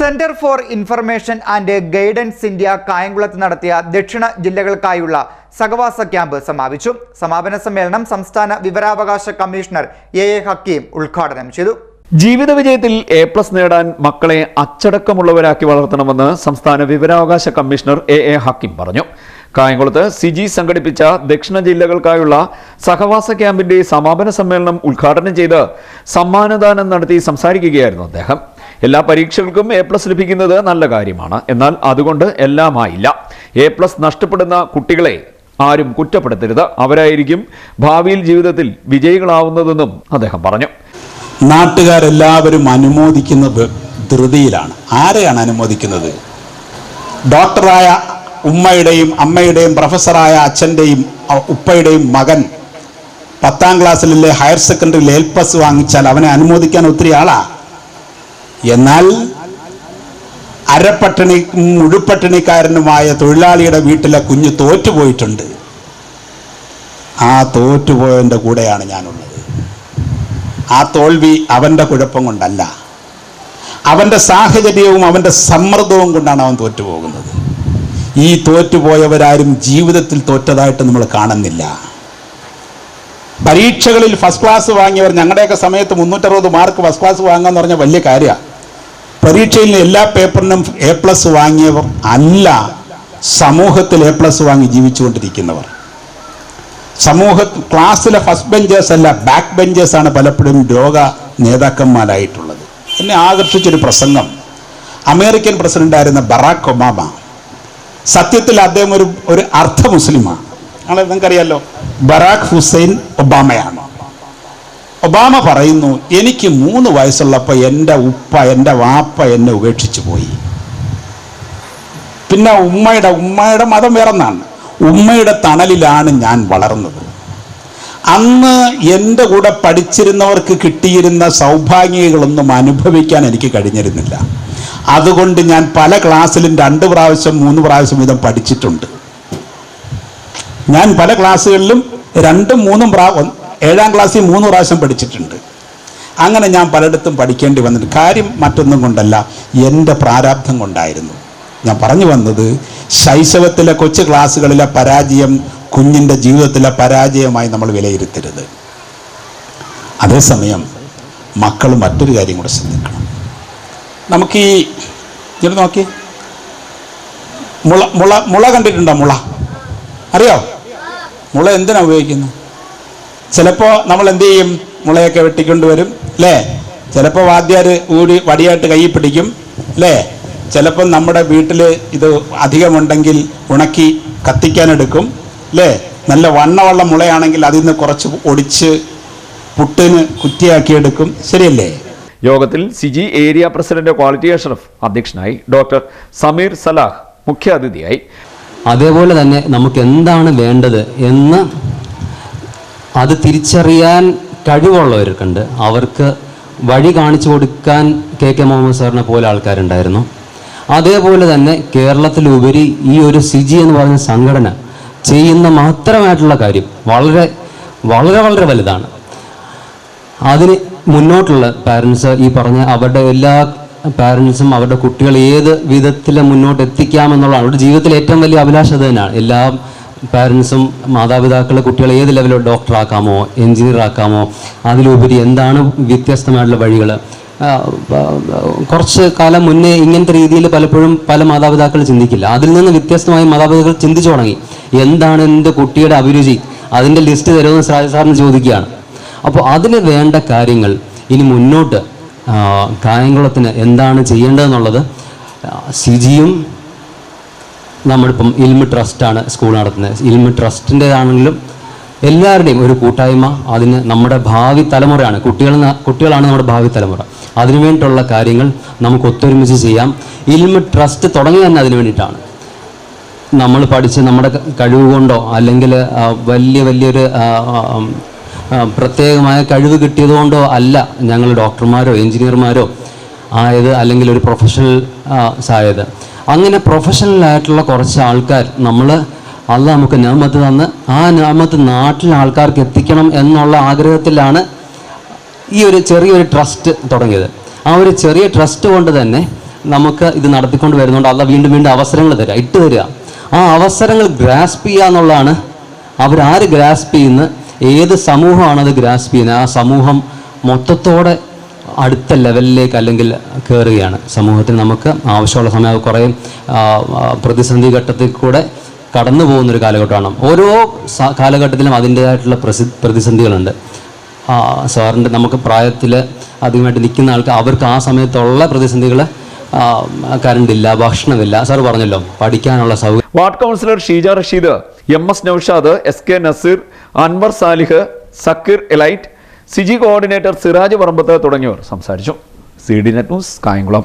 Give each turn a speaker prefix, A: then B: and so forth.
A: Centre for information and guidance India കായംകുളത്ത് നടത്തിയ ദക്ഷിണ ജില്ലകൾക്കായുള്ള സഹവാസ ക്യാമ്പ് സമാപിച്ചു. സമാപന സമ്മേളനം സംസ്ഥാന വിവരാവകാശ കമ്മീഷണർ എ എ ഹക്കീം ഉദ്ഘാടനം ചെയ്തു.
B: ജീവിത വിജയത്തിൽ എ പ്ലസ് നേടാൻ മക്കളെ അച്ചടക്കമുള്ളവരാക്കി വളർത്തണമെന്ന് സംസ്ഥാന വിവരാവകാശ കമ്മീഷണർ എ എ ഹക്കിം പറഞ്ഞു. കായംകുളത്ത് സിജി സംഘടിപ്പിച്ച ദക്ഷിണ ജില്ലകൾക്കായുള്ള സഹവാസ ക്യാമ്പിന്റെ സമാപന സമ്മേളനം ഉദ്ഘാടനം ചെയ്ത് സമ്മാനദാനം നടത്തി സംസാരിക്കുകയായിരുന്നു അദ്ദേഹം. എല്ലാ പരീക്ഷകൾക്കും എ പ്ലസ് ലഭിക്കുന്നത് നല്ല കാര്യമാണ്. എന്നാൽ അതുകൊണ്ട് എല്ലാമായില്ല. എ പ്ലസ് നഷ്ടപ്പെടുന്ന കുട്ടികളെ ആരും കുറ്റപ്പെടുത്തരുത്. അവരായിരിക്കും ഭാവിയിൽ ജീവിതത്തിൽ വിജയികളാവുന്നതെന്നും അദ്ദേഹം പറഞ്ഞു.
C: നാട്ടുകാരെല്ലാവരും അനുമോദിക്കുന്നത് ധൃതിയിലാണ്. ആരെയാണ് അനുമോദിക്കുന്നത്? ഡോക്ടറായ ഉമ്മയുടെയും അമ്മയുടെയും പ്രൊഫസറായ അച്ഛന്റെയും ഉപ്പയുടെയും മകൻ പത്താം ക്ലാസ്സിലെ ഹയർ സെക്കൻഡറിയിൽ എൽ പ്ലസ് വാങ്ങിച്ചാൽ അവനെ അനുമോദിക്കാൻ ഒത്തിരി ആളാ? എന്നാൽ അരപ്പട്ടിണി മുഴുപ്പട്ടിണിക്കാരനുമായ തൊഴിലാളിയുടെ വീട്ടിലെ കുഞ്ഞ് തോറ്റുപോയിട്ടുണ്ട്. ആ തോറ്റുപോയവന്റെ കൂടെയാണ് ഞാനുള്ളത്. ആ തോൽവി അവന്റെ കുഴപ്പം കൊണ്ടല്ല. അവന്റെ സാഹചര്യവും അവന്റെ സമ്മർദ്ദവും കൊണ്ടാണ് അവൻ തോറ്റുപോകുന്നത്. ഈ തോറ്റുപോയവരാരും ജീവിതത്തിൽ തോറ്റതായിട്ട് നമ്മൾ കാണുന്നില്ല. പരീക്ഷകളിൽ ഫസ്റ്റ് ക്ലാസ് വാങ്ങിയവർ ഞങ്ങളുടെയൊക്കെ സമയത്ത് മുന്നൂറ്ററുപത് മാർക്ക് ഫസ്റ്റ് ക്ലാസ് വാങ്ങുക എന്ന് പറഞ്ഞാൽ വലിയ കാര്യമാണ് പരീക്ഷയിൽ എല്ലാ പേപ്പറിനും എ പ്ലസ് വാങ്ങിയവർ അല്ല സമൂഹത്തിൽ എ പ്ലസ് വാങ്ങി ജീവിച്ചുകൊണ്ടിരിക്കുന്നവർ. സമൂഹ ക്ലാസ്സിലെ ഫസ്റ്റ് ബെഞ്ചേഴ്സ് അല്ല ബാക്ക് ബെഞ്ചേഴ്സ് ആണ് പലപ്പോഴും രോഗ നേതാക്കന്മാരായിട്ടുള്ളത്. എന്നെ ആകർഷിച്ചൊരു പ്രസംഗം. അമേരിക്കൻ പ്രസിഡന്റായിരുന്ന ബറാക്ക് ഒബാമ. സത്യത്തിൽ അദ്ദേഹം ഒരു ഒരു അർദ്ധ മുസ്ലിമാണ്. നിങ്ങൾ നിങ്ങൾക്കറിയാലോ ബറാക്ക് ഹുസൈൻ ഒബാമയാണ്. ഒബാമ പറയുന്നു എനിക്ക് മൂന്ന് വയസ്സുള്ളപ്പോൾ എന്റെ ഉപ്പ എന്റെ വാപ്പ എന്നെ ഉപേക്ഷിച്ചു പോയി. പിന്നെ ഉമ്മയുടെ ഉമ്മയുടെ മതം വേറെന്നാണ്. ഉമ്മയുടെ തണലിലാണ് ഞാൻ വളർന്നത്. അന്ന് എന്റെ കൂടെ പഠിച്ചിരുന്നവർക്ക് കിട്ടിയിരുന്ന സൗഭാഗ്യങ്ങളൊന്നും അനുഭവിക്കാൻ എനിക്ക് കഴിഞ്ഞിരുന്നില്ല. അതുകൊണ്ട് ഞാൻ പല ക്ലാസ്സിലും രണ്ട് പ്രാവശ്യം മൂന്ന് പ്രാവശ്യം വീതം പഠിച്ചിട്ടുണ്ട്. ഞാൻ പല ക്ലാസ്സുകളിലും രണ്ടും മൂന്നും പ്രാ ഏഴാം ക്ലാസ്സിൽ മൂന്ന് പ്രാവശ്യം പഠിച്ചിട്ടുണ്ട്. അങ്ങനെ ഞാൻ പലയിടത്തും പഠിക്കേണ്ടി വന്നിട്ട് കാര്യം മറ്റൊന്നും കൊണ്ടല്ല എന്റെ പ്രാരാബ്ധം കൊണ്ടായിരുന്നു. ഞാൻ പറഞ്ഞു വന്നത് ശൈശവത്തിലെ കൊച്ചു ക്ലാസ്സുകളിലെ പരാജയം കുഞ്ഞിന്റെ ജീവിതത്തിലെ പരാജയമായി നമ്മൾ വിലയിരുത്തരുത്. അതേസമയം മക്കൾ മറ്റൊരു കാര്യം കൂടെ ശ്രദ്ധിക്കണം. നമുക്ക് ഈ ഇങ്ങനെ നോക്കി. മുള മുള മുള കണ്ടിട്ടുണ്ടോ? മുള. അറിയോ? മുള എന്തിനാണ് ഉപയോഗിക്കുന്നത്? ചിലപ്പോൾ നമ്മൾ എന്ത് ചെയ്യും? മുളയൊക്കെ വെട്ടിക്കൊണ്ടുവരും അല്ലേ ചിലപ്പോൾ വാദ്യാർ ഊടി വടിയായിട്ട് കൈ പിടിക്കും അല്ലേ ചിലപ്പം നമ്മുടെ വീട്ടിൽ ഇത് അധികമുണ്ടെങ്കിൽ ഉണക്കി കത്തിക്കാനെടുക്കും അല്ലേ നല്ല വണ്ണമുള്ള മുളയാണെങ്കിൽ അതിൽ നിന്ന് കുറച്ച് ഒടിച്ച് പുട്ടിന് കുറ്റിയാക്കിയെടുക്കും. ശരിയല്ലേ?
B: യോഗത്തിൽ CIGI area president quality Ashraf അധ്യക്ഷനായി ഡോക്ടർ സമീർ സലാഹ് മുഖ്യാതിഥിയായി.
D: അതേപോലെ തന്നെ നമുക്ക് എന്താണ് വേണ്ടത് എന്ന് അത് തിരിച്ചറിയാൻ കഴിവുള്ളവർക്കുണ്ട്. അവർക്ക് വഴി കാണിച്ചു കൊടുക്കാൻ കെ കെ മുഹമ്മദ് സാറിനെ പോലെ ആൾക്കാരുണ്ടായിരുന്നു. അതേപോലെ തന്നെ കേരളത്തിലുപരി ഈ ഒരു സിജി എന്ന് പറയുന്ന സംഘടന ചെയ്യുന്ന മഹത്തരമായിട്ടുള്ള കാര്യം വളരെ വളരെ വളരെ വലുതാണ്. അതിന് മുന്നോട്ടുള്ള പാരൻസ് ഈ പറഞ്ഞ അവരുടെ എല്ലാ പാരൻസും അവരുടെ കുട്ടികൾ ഏത് വിധത്തിൽ മുന്നോട്ട് എത്തിക്കാമെന്നുള്ളതാണ് അവരുടെ ജീവിതത്തിലെ ഏറ്റവും വലിയ അഭിലാഷം തന്നെയാണ്. എല്ലാ പാരൻസും മാതാപിതാക്കളെ കുട്ടികളെ ഏത് ലെവലിൽ ഡോക്ടറാക്കാമോ എൻജിനീയർ ആക്കാമോ അതിലുപരി എന്താണ് വ്യത്യസ്തമായിട്ടുള്ള വഴികൾ കുറച്ച് കാലം മുന്നേ ഇങ്ങനത്തെ രീതിയിൽ പലപ്പോഴും പല മാതാപിതാക്കൾ ചിന്തിക്കില്ല. അതിൽ നിന്ന് വ്യത്യസ്തമായി മാതാപിതാക്കൾ ചിന്തിച്ചു തുടങ്ങി. എന്താണ് എന്റെ കുട്ടിയുടെ അഭിരുചി? അതിന്റെ ലിസ്റ്റ് തരുമെന്ന് സാ- സാറിന് ചോദിക്കുകയാണ്. അപ്പോൾ അതിന് വേണ്ട കാര്യങ്ങൾ ഇനി മുന്നോട്ട് കായംകുളത്തിന് എന്താണ് ചെയ്യേണ്ടതെന്നുള്ളത് സിജിയും നമ്മളിപ്പം ഇൽമ ട്രസ്റ്റാണ് സ്കൂൾ നടത്തുന്നത്. ഇൽമ ട്രസ്റ്റിന്റെതാണെങ്കിലും എല്ലാവരുടെയും ഒരു കൂട്ടായ്മ അതിന് നമ്മുടെ ഭാവി തലമുറയാണ്. കുട്ടികൾ കുട്ടികളാണ് നമ്മുടെ ഭാവി തലമുറ. അതിനു വേണ്ടിയിട്ടുള്ള കാര്യങ്ങൾ നമുക്ക് ഒത്തൊരുമിച്ച് ചെയ്യാം. ഇൽമ ട്രസ്റ്റ് തുടങ്ങി തന്നെ അതിന് വേണ്ടിയിട്ടാണ്. നമ്മൾ പഠിച്ച് നമ്മുടെ കഴിവ് കൊണ്ടോ അല്ലെങ്കിൽ വലിയ വലിയൊരു പ്രത്യേകമായ കഴിവ് കിട്ടിയതുകൊണ്ടോ അല്ല ഞങ്ങൾ ഡോക്ടർമാരോ എഞ്ചിനീയർമാരോ ആയത് അല്ലെങ്കിൽ ഒരു പ്രൊഫഷണൽ ആയത് അങ്ങനെ പ്രൊഫഷണലായിട്ടുള്ള കുറച്ച് ആൾക്കാർ നമ്മൾ അല്ല നമുക്ക് നാമത്ത് തന്ന് ആ നാമത്ത് നാട്ടിലെ ആൾക്കാർക്ക് എത്തിക്കണം എന്നുള്ള ആഗ്രഹത്തിലാണ് ഈ ഒരു ചെറിയൊരു ട്രസ്റ്റ് തുടങ്ങിയത്. ആ ഒരു ചെറിയ ട്രസ്റ്റ് കൊണ്ട് തന്നെ നമുക്ക് ഇത് നടത്തിക്കൊണ്ട് വരുന്നുണ്ട് അല്ല വീണ്ടും വീണ്ടും അവസരങ്ങൾ തരിക ഇട്ട് തരിക ആ അവസരങ്ങൾ ഗ്രാസ്പ് ചെയ്യുക എന്നുള്ളതാണ് അവരാര് ഗ്രാസ്പ് ചെയ്യുന്ന ഏത് സമൂഹമാണത് അത് ഗ്രാസ്പ് ചെയ്യുന്നത് ആ സമൂഹം മൊത്തത്തോടെ അടുത്ത ലെവലിലേക്ക് അല്ലെങ്കിൽ കയറുകയാണ് സമൂഹത്തിന് നമുക്ക് ആവശ്യമുള്ള സമയം കുറേ പ്രതിസന്ധി ഘട്ടത്തിൽ കൂടെ കടന്നു പോകുന്നൊരു കാലഘട്ടമാണ്. ഓരോ കാലഘട്ടത്തിലും അതിന്റേതായിട്ടുള്ള പ്രസി പ്രതിസന്ധികളുണ്ട്. സാറിന്റെ നമുക്ക് പ്രായത്തിൽ അധികമായിട്ട് നിൽക്കുന്ന ആൾക്ക് അവർക്ക് ആ സമയത്തുള്ള പ്രതിസന്ധികൾ കറണ്ട് ഇല്ല ഭക്ഷണമില്ല. സാർ പറഞ്ഞല്ലോ പഠിക്കാനുള്ള സൗകര്യം.
B: Ward councillor Sheeja Rasheed M S Noushad S K Nazeer Anwar Salih Sakkeer elite CIGI coordinator Siraj Parambath തുടങ്ങിയവർ സംസാരിച്ചു. C D net news Kayamkulam.